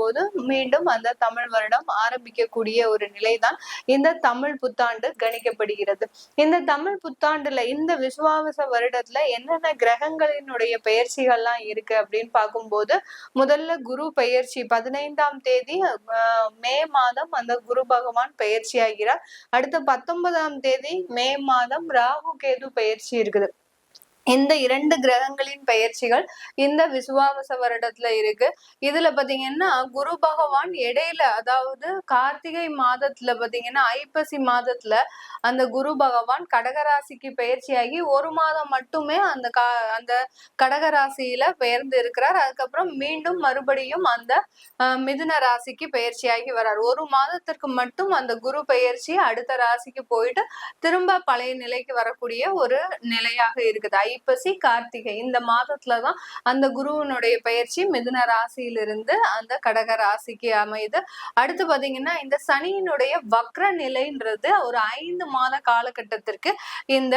போது மீண்டும் அந்த தமிழ் வருடம் ஆரம்பிக்கக்கூடிய ஒரு நிலைதான் இந்த தமிழ் புத்தாண்டு கணிக்கப்படுகிறது. இந்த தமிழ் புத்தாண்டுல இந்த விசுவாவச வருடத்துல என்னென்ன கிரகங்களினுடைய பெயர்ச்சிகள்லாம் இருக்கு அப்படின்னு பார்க்கும்போது முதல்ல குரு பெயர்ச்சி பதினைந்தாம் தேதி மே மாதம் அந்த குரு பகவான் பெயர்ச்சி ஆகிறார் அடுத்த பத்தொன்பதாம் தேதி மே மாதம் ராகு கேது பயிற்சி இருக்குது. இந்த இரண்டு கிரகங்களின் பயிற்சிகள் இந்த விசுவாவச வருடத்துல இருக்கு. இதுல பாத்தீங்கன்னா குரு பகவான் இடையில அதாவது கார்த்திகை மாதத்துல பாத்தீங்கன்னா ஐப்பசி மாதத்துல அந்த குரு பகவான் கடகராசிக்கு பயிற்சியாகி ஒரு மாதம் மட்டுமே அந்த கா அந்த கடகராசியில பெயர்ந்து இருக்கிறார். அதுக்கப்புறம் மீண்டும் மறுபடியும் அந்த மிதுன ராசிக்கு பயிற்சியாகி வர்றார். ஒரு மாதத்திற்கு மட்டும் அந்த குரு பயிற்சி அடுத்த ராசிக்கு போயிட்டு திரும்ப பழைய நிலைக்கு வரக்கூடிய ஒரு நிலையாக இருக்குது. ஐப்பசி கார்த்திகை. இந்த மாதத்துல தான் அந்த குருவனுடைய பயிற்சி மிதுன ராசியிலிருந்து அந்த கடக ராசிக்கு அமையுது. அடுத்து பாத்தீங்கன்னா இந்த சனியினுடைய வக்ர நிலைன்றது ஒரு ஐந்து மாத காலகட்டத்திற்கு இந்த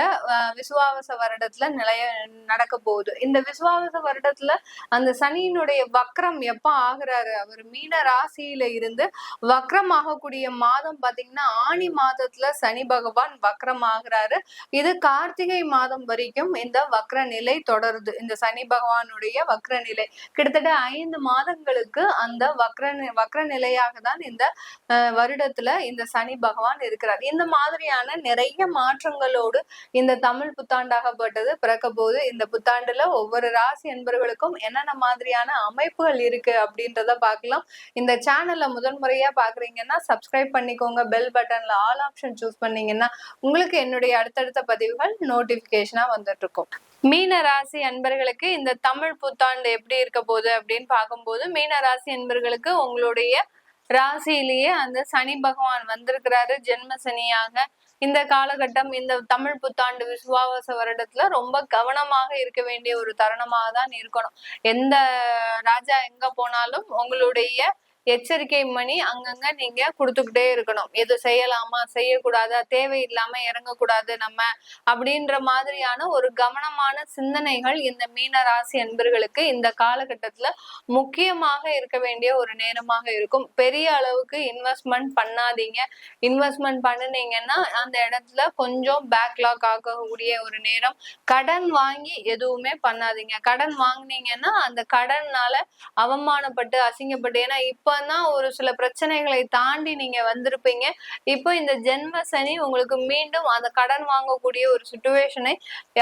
விசுவாவச வருடத்துல நிலைய நடக்க போகுது. இந்த விசுவாவச வருடத்துல அந்த சனியினுடைய வக்ரம் எப்ப ஆகுறாரு? அவர் மீன ராசியில இருந்து வக்ரம் ஆகக்கூடிய மாதம் பாத்தீங்கன்னா ஆணி மாதத்துல சனி பகவான் வக்ரம் ஆகுறாரு இது கார்த்திகை மாதம் வரைக்கும் இந்த வக்ர நிலை தொடருது. இந்த சனி பகவானுடைய வக்ர நிலை கிட்டத்தட்ட ஐந்து மாதங்களுக்கு அந்த வக்ர வக்ர நிலையாக தான் இந்த வருடத்துல இந்த சனி பகவான் இருக்கிறார். இந்த மாதிரியான நிறைய மாற்றங்களோடு இந்த தமிழ் புத்தாண்டாகப்பட்டது பிறக்க போது இந்த புத்தாண்டுல ஒவ்வொரு ராசி என்பவர்களுக்கும் என்னென்ன மாதிரியான அமைப்புகள் இருக்கு அப்படின்றத பார்க்கலாம். இந்த சேனல்ல முதன்முறையா பாக்குறீங்கன்னா சப்ஸ்கிரைப் பண்ணிக்கோங்க. பெல் பட்டன்ல ஆல் ஆப்ஷன் சூஸ் பண்ணீங்கன்னா உங்களுக்கு என்னுடைய அடுத்தடுத்த பதிவுகள் நோட்டிபிகேஷனா வந்துட்டு இருக்கும் மீன ராசி அன்பர்களுக்கு இந்த தமிழ் புத்தாண்டு எப்படி இருக்க போகுது அப்படின்னு பார்க்கும்போது மீன ராசி அன்பர்களுக்கு உங்களுடைய ராசியிலேயே அந்த சனி பகவான் வந்திருக்கிறாரு. ஜென்ம சனியாக இந்த காலகட்டம் இந்த தமிழ் புத்தாண்டு விசுவாச வருடத்துல ரொம்ப கவனமாக இருக்க வேண்டிய ஒரு தருணமாக தான் இருக்கணும். எந்த ராஜா எங்க போனாலும் உங்களுடைய எச்சரிக்கை மணி அங்கங்க நீங்க கொடுத்துக்கிட்டே இருக்கணும். எது செய்யலாமா? செய்யக்கூடாதா? தேவையில்லாம இறங்கக்கூடாது நம்ம. அப்படின்ற மாதிரியான ஒரு கவனமான சிந்தனைகள் இந்த மீன ராசி அன்பர்களுக்கு இந்த காலகட்டத்துல முக்கியமாக இருக்க வேண்டிய ஒரு நேரமாக இருக்கும். பெரிய அளவுக்கு இன்வெஸ்ட்மெண்ட் பண்ணாதீங்க. இன்வெஸ்ட்மெண்ட் பண்ணினீங்கன்னா அந்த இடத்துல கொஞ்சம் பேக்லாக் ஆகக்கூடிய ஒரு நேரம். கடன் வாங்கி எதுவுமே பண்ணாதீங்க. கடன் வாங்கினீங்கன்னா அந்த கடன்னால அவமானப்பட்டு அசிங்கப்பட்டு ஏன்னா இப்ப அப்புறம்தான் ஒரு சில பிரச்சனைகளை தாண்டி நீங்க வந்திருப்பீங்க. இப்போ இந்த ஜென்ம சனி உங்களுக்கு மீண்டும் அந்த கடன் வாங்கக்கூடிய ஒரு சுச்சுவேஷனை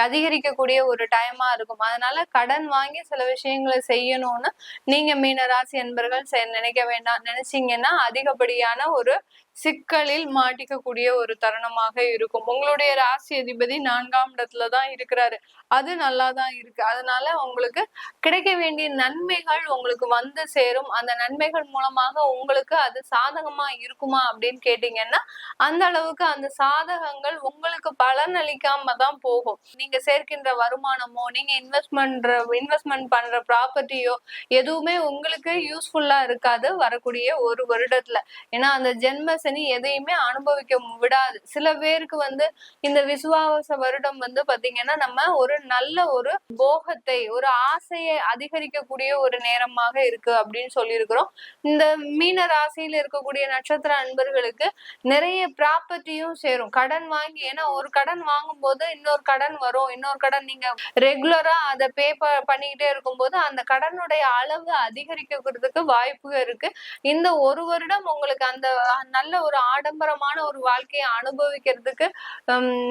அதிகரிக்கக்கூடிய ஒரு டைமா இருக்கும். அதனால கடன் வாங்கி சில விஷயங்களை செய்யணும்னு நீங்க மீனராசி என்பர்கள் நினைக்க வேண்டாம். நினைச்சீங்கன்னா அதிகப்படியான ஒரு சிக்கலில் மாட்டிக்கக்கூடிய ஒரு தருணமாக இருக்கும். உங்களுடைய ராசி அதிபதி நான்காம் இடத்துல தான் இருக்கிறாரு. அது நல்லா தான் இருக்கு. அதனால உங்களுக்கு கிடைக்க வேண்டிய நன்மைகள் உங்களுக்கு வந்து சேரும். அந்த நன்மைகள் மூலமாக உங்களுக்கு அது சாதகமா இருக்குமா அப்படின்னு கேட்டீங்கன்னா அந்த அளவுக்கு அந்த சாதகங்கள் உங்களுக்கு பலன் அளிக்காம தான் போகும். நீங்க சேர்க்கின்ற வருமானமோ நீங்க இன்வெஸ்ட்மெண்ட் இன்வெஸ்ட்மெண்ட் பண்ற ப்ராப்பர்ட்டியோ எதுவுமே உங்களுக்கு யூஸ்ஃபுல்லா இருக்காது. வரக்கூடிய ஒரு வருடத்துல. ஏன்னா அந்த ஜென்ம சனி எதையுமே அனுபவிக்க விடாது. சில பேருக்கு வந்து இந்த விசுவாச வருடம் வந்து பாத்தீங்கன்னா நம்ம ஒரு நல்ல ஒரு போகத்தை ஒரு ஆசையை அதிகரிக்கக்கூடிய ஒரு நேரமாக இருக்கு அப்படின்னு சொல்லியிருக்கிறோம். இந்த மீன ராசியில இருக்கக்கூடிய நட்சத்திர அன்பர்களுக்கு நிறைய ப்ராப்பர்ட்டியும் சேரும். கடன் வாங்கி ஏன்னா ஒரு கடன் வாங்கும் போது இன்னொரு கடன் வரும். இன்னொரு கடன் நீங்க ரெகுலரா அதை பே பண்ணிக்கிட்டே இருக்கும்போது அந்த கடனுடைய அளவு அதிகரிக்கிறதுக்கு வாய்ப்பு இருக்கு. இந்த ஒரு வருடம் உங்களுக்கு அந்த நல்ல ஒரு ஆடம்பரமான ஒரு வாழ்க்கையை அனுபவிக்கிறதுக்கு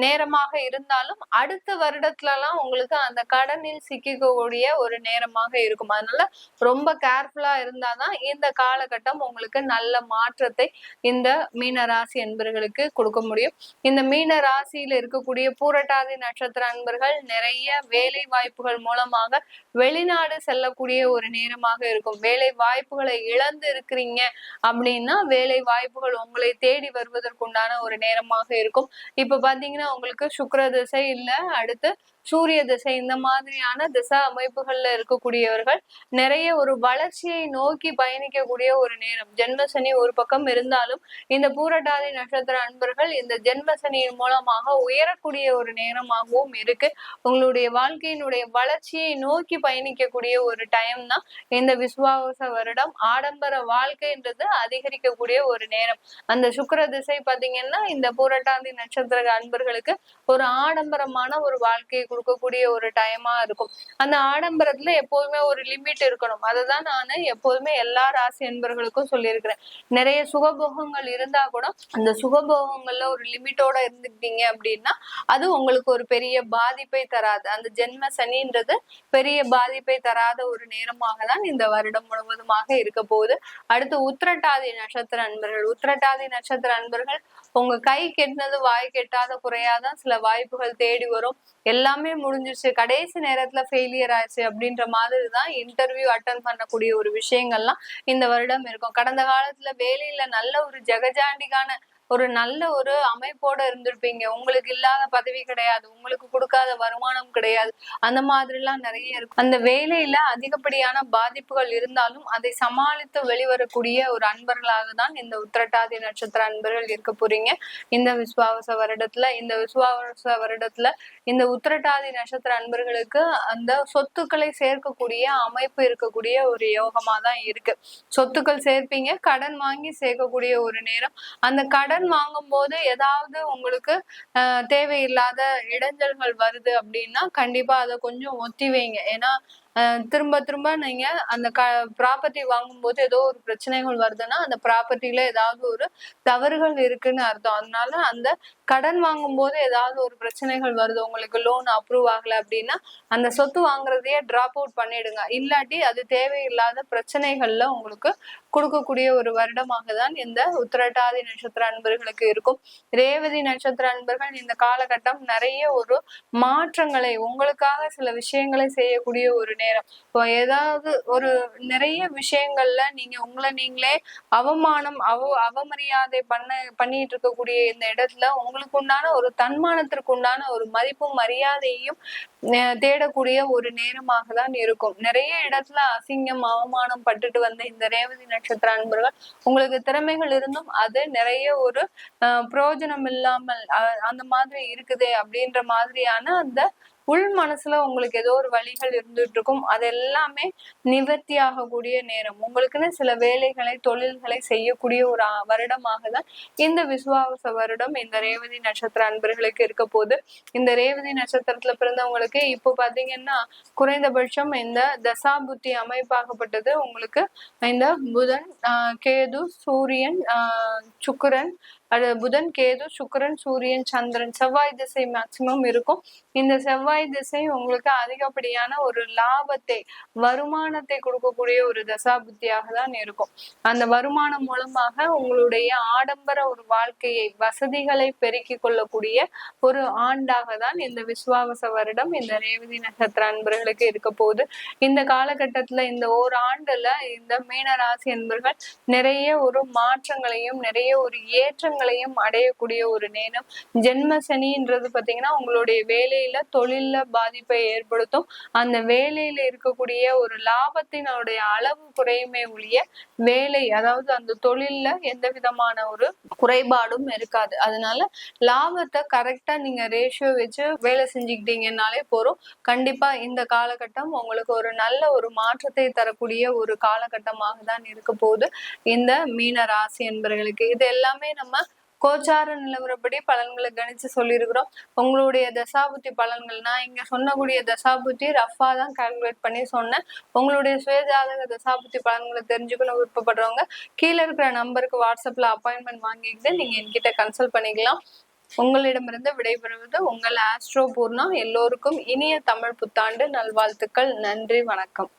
நேரமாக இருந்தாலும் அடுத்த வருடத்துல எல்லாம் உங்களுக்கு அந்த கடனில் சிக்கக்கூடிய ஒரு நேரமாக இருக்கும். அதனால ரொம்ப கேர்ஃபுல்லா இருந்தாதான் இந்த காலகட்டம் உங்களுக்கு நல்ல மாற்றத்தை இந்த மீன ராசி அன்பர்களுக்கு கொடுக்க முடியும். இந்த மீன ராசியில இருக்கக்கூடிய பூரட்டாதி நட்சத்திர அன்பர்கள் நிறைய வேலை வாய்ப்புகள் மூலமாக வெளிநாடு செல்லக்கூடிய ஒரு நேரமாக இருக்கும். வேலை வாய்ப்புகளை இழந்து இருக்கிறீங்க அப்படின்னா வேலை வாய்ப்புகள் உங்களை தேடி வருவதற்குண்டான ஒரு நேரமாக இருக்கும். இப்ப பாத்தீங்கன்னா உங்களுக்கு சுக்கர திசை இல்ல. அடுத்து சூரிய திசை இந்த மாதிரியான திசை அமைப்புகள்ல இருக்கக்கூடியவர்கள் நிறைய ஒரு வளர்ச்சியை நோக்கி பயணிக்கக்கூடிய ஒரு நேரம். ஜென்மசனி ஒரு பக்கம் இருந்தாலும் இந்த பூரட்டாதி நட்சத்திர அன்பர்கள் இந்த ஜென்மசனியின் மூலமாக உயரக்கூடிய ஒரு நேரமாகவும் இருக்கு. உங்களுடைய வாழ்க்கையினுடைய வளர்ச்சியை நோக்கி பயணிக்கக்கூடிய ஒரு டைம் தான் இந்த விசுவாச வருடம். ஆடம்பர வாழ்க்கைன்றது அதிகரிக்கக்கூடிய ஒரு நேரம். அந்த சுக்கர திசை பாத்தீங்கன்னா இந்த பூரட்டாதி நட்சத்திர அன்பர்களுக்கு ஒரு ஆடம்பரமான ஒரு வாழ்க்கையை கொடுக்கக்கூடிய ஒரு டைமா இருக்கும். அந்த ஆடம்பரத்துல எப்போதுமே ஒரு லிமிட் இருக்கணும். அதுதான் நான் எப்போதுமே எல்லா ராசி அன்பர்களுக்கும் சொல்லியிருக்கிறேன். நிறைய சுகபோகங்கள் இருந்தா கூட அந்த சுகபோகங்கள்ல ஒரு லிமிட்டோட இருந்துக்கிட்டீங்க அப்படின்னா அது உங்களுக்கு ஒரு பெரிய பாதிப்பை தராது. அந்த ஜென்ம சனின்றது பெரிய பாதிப்பை தராத ஒரு நேரமாக தான் இந்த வருடம் முழுவதுமாக இருக்க போகுது. அடுத்து உத்திரட்டாதி நட்சத்திர அன்பர்கள். உத்திரட்டாதி நட்சத்திர அன்பர்கள் உங்க கை கெட்டினது வாய் கெட்டாத குறையாதான் சில வாய்ப்புகள் தேடி வரும். எல்லாமே முடிஞ்சிருச்சு. கடைசி நேரத்துல ஃபெயிலியர் ஆயிடுச்சு அப்படின்ற மாதிரி தான் இன்டர்வியூ அட்டன் பண்ணக்கூடிய ஒரு விஷயங்கள்லாம் இந்த வருடம் இருக்கும். கடந்த காலத்துல வேலையில நல்ல ஒரு ஜெகஜாண்டிக்கான ஒரு நல்ல ஒரு அமைப்போட இருந்திருப்பீங்க. உங்களுக்கு இல்லாத பதவி கிடையாது. உங்களுக்கு கொடுக்காத வருமானம் கிடையாது. அந்த மாதிரி எல்லாம் நிறைய இருக்கும். அந்த வேலையில அதிகப்படியான பாதிப்புகள் இருந்தாலும் அதை சமாளித்து வெளிவரக்கூடிய ஒரு அன்பர்களாக தான் இந்த உத்திரட்டாதி நட்சத்திர அன்பர்கள் இருக்க போறீங்க. இந்த விஸ்வாவச வருடத்துல இந்த விஸ்வாவச வருடத்துல இந்த உத்திரட்டாதி நட்சத்திர அன்பர்களுக்கு அந்த சொத்துக்களை சேர்க்கக்கூடிய அமைப்பு இருக்கக்கூடிய ஒரு யோகமா தான் இருக்கு. சொத்துக்கள் சேர்ப்பீங்க. கடன் வாங்கி சேர்க்கக்கூடிய ஒரு நேரம். அந்த கடன் கடன் வாங்கும் போது ஏதாவது உங்களுக்கு தேவையில்லாத இடைஞ்சல்கள் வருது அப்படின்னா கண்டிப்பா அதை கொஞ்சம் ஒத்தி வைங்க. ஏன்னா திரும்ப திரும்ப நீங்க அந்த க ப்ராப்பர்ட்டி வாங்கும்போது ஏதோ ஒரு பிரச்சனைகள் வருதுன்னா அந்த ப்ராப்பர்ட்டியில ஏதாவது ஒரு தவறுகள் இருக்குன்னு அர்த்தம். அதனால அந்த கடன் வாங்கும்போது ஏதாவது ஒரு பிரச்சனைகள் வருது உங்களுக்கு லோன் அப்ரூவ் ஆகல அப்படின்னா அந்த சொத்து வாங்குறதையே டிராப் அவுட் பண்ணிடுங்க. இல்லாட்டி அது தேவையில்லாத பிரச்சனைகள்ல உங்களுக்கு கொடுக்கக்கூடிய ஒரு வருடமாக தான் இந்த உத்திரட்டாதி நட்சத்திர அன்பர்களுக்கு இருக்கும். ரேவதி நட்சத்திர அன்பர்கள் இந்த காலகட்டம் நிறைய ஒரு மாற்றங்களை உங்களுக்காக சில விஷயங்களை செய்யக்கூடிய ஒரு நேரம் இப்போ ஏதாவது ஒரு நிறைய விஷயங்கள்ல நீங்க உங்களை நீங்களே அவமானம் அவ அவமரியாதை பண்ண பண்ணிட்டு இருக்கக்கூடிய இந்த இடத்துல உங்களுக்கு உண்டான ஒரு தன்மானத்திற்கு உண்டான ஒரு மதிப்பும் மரியாதையும் தேடக்கூடிய ஒரு நேரமாக தான் இருக்கும். நிறைய இடத்துல அசிங்கம் அவமானம் பட்டுட்டு வந்த இந்த ரேவதி நட்சத்திர அன்பர்கள் உங்களுக்கு திறமைகள் இருந்தும் அது நிறைய ஒரு பிரயோஜனம் இல்லாமல் அந்த மாதிரி இருக்குதே அப்படின்ற மாதிரியான அந்த உள் மனசுல உங்களுக்கு ஏதோ ஒரு வழிகள் இருந்துட்டு இருக்கும் அது எல்லாமே நிவர்த்தி ஆகக்கூடிய நேரம். உங்களுக்குன்னு சில வேலைகளை தொழில்களை செய்யக்கூடிய ஒரு வருடமாக தான் இந்த விசுவாச வருடம் இந்த ரேவதி நட்சத்திர அன்பர்களுக்கு இருக்க போது இந்த ரேவதி நட்சத்திரத்துல பிறந்தவங்களுக்கு இப்போ பாத்தீங்கன்னா குறைந்தபட்சம் இந்த தசாபுத்தி அமைப்பாகப்பட்டது. உங்களுக்கு இந்த புதன் ஆஹ் கேது சூரியன் ஆஹ் சுக்கிரன் அது புதன் கேது சுக்கிரன் சூரியன் சந்திரன் செவ்வாய் திசை மேக்சிமம் இருக்கும். இந்த செவ்வாய் திசை உங்களுக்கு அதிகப்படியான ஒரு லாபத்தை வருமானத்தை கொடுக்கக்கூடிய ஒரு தசாபுத்தியாக தான் இருக்கும். அந்த வருமானம் மூலமாக உங்களுடைய ஆடம்பர ஒரு வாழ்க்கையை வசதிகளை பெருக்கி கொள்ளக்கூடிய ஒரு ஆண்டாக தான் இந்த விசுவாவச வருடம் இந்த ரேவதி நட்சத்திர அன்பர்களுக்கு இருக்க போகுது. இந்த காலகட்டத்துல இந்த ஒரு ஆண்டுல இந்த மீனராசி என்பர்கள் நிறைய ஒரு மாற்றங்களையும் நிறைய ஒரு ஏற்றங்களையும் அடையக்கூடிய ஒரு நேரம். ஜென்ம சனின்றது பாத்தீங்கன்னா உங்களுடைய வேலையில தொழில பாதிப்பை ஏற்படுத்தும். அந்த வேலையில இருக்கக்கூடிய ஒரு லாபத்தினுடைய அளவு குறையுமே ஒழிய வேலை அதாவது அந்த தொழில்ல எந்த விதமான ஒரு குறைபாடும் இருக்காது. அதனால லாபத்தை கரெக்டா நீங்க ரேஷியோ வச்சு வேலை செஞ்சுக்கிட்டீங்கன்னாலே போறோம் கண்டிப்பா இந்த காலகட்டம் உங்களுக்கு ஒரு நல்ல ஒரு மாற்றத்தை தரக்கூடிய ஒரு காலகட்டமாக தான் இருக்க போகுது. இந்த மீன ராசி என்பவர்களுக்கு இது எல்லாமே நம்ம கோச்சார நிலவரப்படி பலன்களை கணிச்சு சொல்லியிருக்கிறோம். உங்களுடைய தசாபுத்தி பலன்கள் நான் இங்க சொன்னக்கூடிய தசாபுத்தி ரஃபா தான் கால்குலேட் பண்ணி சொன்னேன். உங்களுடைய சுயஜாதக தசாபுத்தி பலன்களை தெரிஞ்சுக்கணும் விருப்பப்படுறவங்க கீழே இருக்கிற நம்பருக்கு வாட்ஸ்அப்ல அப்பாயின்மெண்ட் வாங்கிக்கிட்டு நீங்க என்கிட்ட கன்சல்ட் பண்ணிக்கலாம். உங்களிடமிருந்து விடைபெறுவது உங்கள் ஆஸ்ட்ரோ பூர்ணா. எல்லோருக்கும் இனிய தமிழ் புத்தாண்டு. நல்வாழ்த்துக்கள். நன்றி. வணக்கம்.